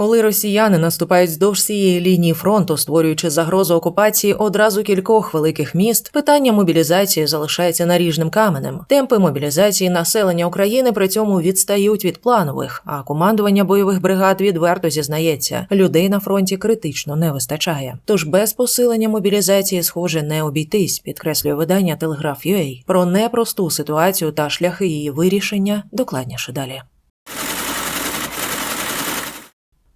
Коли росіяни наступають вздовж цієї лінії фронту, створюючи загрозу окупації одразу кількох великих міст, питання мобілізації залишається наріжним каменем. Темпи мобілізації населення України при цьому відстають від планових, а командування бойових бригад відверто зізнається, людей на фронті критично не вистачає. Тож без посилення мобілізації, схоже, не обійтись, підкреслює видання Telegraph.ua. Про непросту ситуацію та шляхи її вирішення докладніше далі.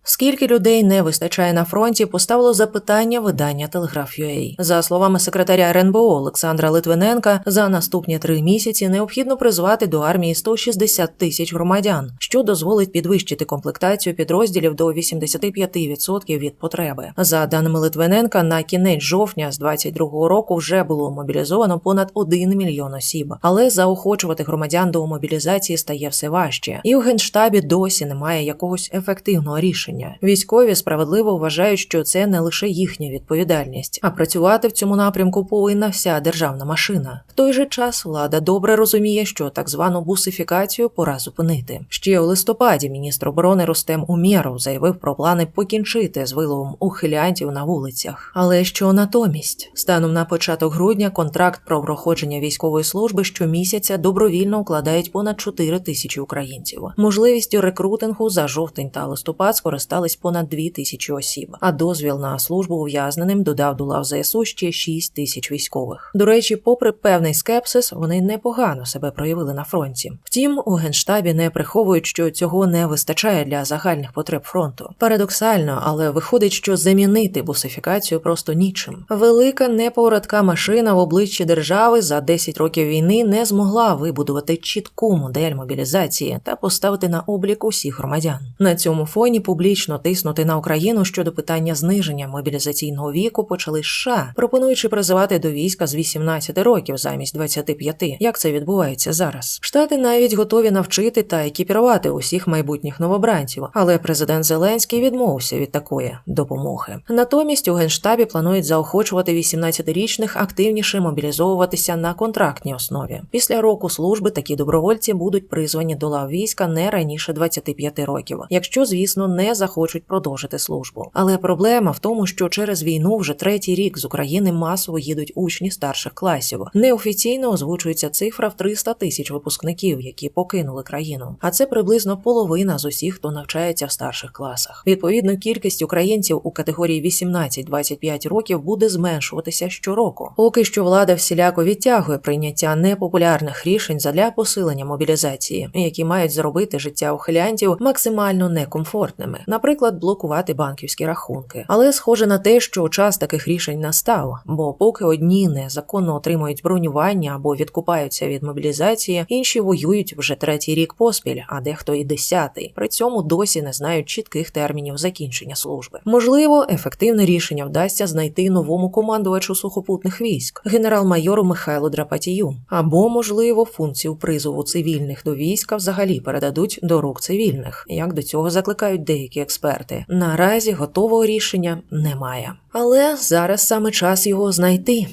Скільки людей не вистачає на фронті, поставило запитання видання Telegraph.ua. За словами секретаря РНБО Олександра Литвиненка, за наступні три місяці необхідно призвати до армії 160 тисяч громадян, що дозволить підвищити комплектацію підрозділів до 85% від потреби. За даними Литвиненка, на кінець жовтня з 22-го року вже було мобілізовано понад 1 мільйон осіб, але заохочувати громадян до мобілізації стає все важче, і у генштабі досі немає якогось ефективного рішення. Військові справедливо вважають, що це не лише їхня відповідальність, а працювати в цьому напрямку повинна вся державна машина. В той же час влада добре розуміє, що так звану бусифікацію пора зупинити. Ще у листопаді міністр оборони Рустем Умєров заявив про плани покінчити з виловом ухилянтів на вулицях. Але що натомість, станом на початок грудня, контракт про проходження військової служби щомісяця добровільно укладають понад 4 тисячі українців. Можливістю рекрутингу за жовтень та листопад скористались понад 2 тисячі осіб. А дозвіл на службу ув'язненим додав до лав ЗСУ ще 6 тисяч військових. До речі, попри певний скепсис, вони непогано себе проявили на фронті. Втім, у генштабі не приховують, що цього не вистачає для загальних потреб фронту. Парадоксально, але виходить, що замінити бусифікацію просто нічим. Велика неповоротка машина в обличчі держави за 10 років війни не змогла вибудувати чітку модель мобілізації та поставити на облік усіх громадян. На цьому фоні публічно тиснути на Україну щодо питання зниження мобілізаційного віку почали США, пропонуючи призивати до війська з 18 років замість 25. Як це відбувається зараз? Штати навіть готові навчити та екіпірувати усіх майбутніх новобранців, але президент Зеленський відмовився від такої допомоги. Натомість у генштабі планують заохочувати 18-річних активніше мобілізовуватися на контрактній основі. Після року служби такі добровольці будуть призвані до лав війська не раніше 25 років, якщо звісно не захочуть продовжити службу. Але проблема в тому, що через війну вже третій рік з України масово їдуть учні старших класів. Неофіційно озвучується цифра в 300 тисяч випускників, які покинули країну. А це приблизно половина з усіх, хто навчається в старших класах. Відповідно, кількість українців у категорії 18-25 років буде зменшуватися щороку. Поки що влада всіляко відтягує прийняття непопулярних рішень задля посилення мобілізації, які мають зробити життя ухилянтів максимально некомфортними, наприклад, блокувати банківські рахунки. Але схоже на те, що час таких рішень настав, бо поки одні незаконно отримують бронювання або відкупаються від мобілізації, інші воюють вже третій рік поспіль, а дехто і десятий. При цьому досі не знають чітких термінів закінчення служби. Можливо, ефективне рішення вдасться знайти новому командувачу сухопутних військ, генерал-майору Михайлу Драпатію, або можливо функцію призову цивільних до війська взагалі передадуть до рук цивільних, як до цього закликають деякі експерти. Наразі готового рішення немає, але зараз саме час його знайти.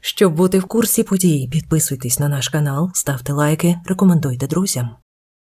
Щоб бути в курсі подій, підписуйтесь на наш канал, ставте лайки, рекомендуйте друзям.